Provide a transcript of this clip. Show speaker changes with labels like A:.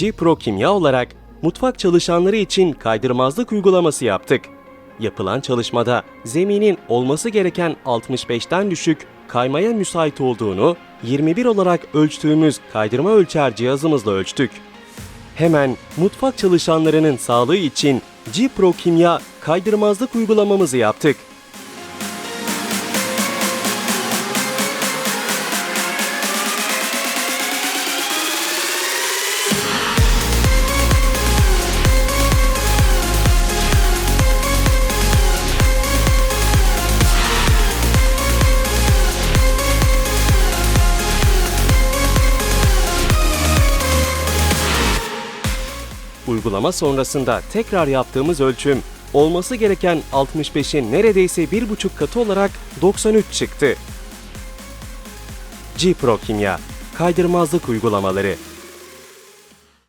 A: G-Pro Kimya olarak mutfak çalışanları için kaydırmazlık uygulaması yaptık. Yapılan çalışmada zeminin olması gereken 65'ten düşük kaymaya müsait olduğunu 21 olarak ölçtüğümüz kaydırma ölçer cihazımızla ölçtük. Hemen mutfak çalışanlarının sağlığı için G-Pro Kimya kaydırmazlık uygulamamızı yaptık. Uygulama sonrasında tekrar yaptığımız ölçüm olması gereken 65'in neredeyse 1,5 katı olarak 93 çıktı. G-Pro Kimya, kaydırmazlık uygulamaları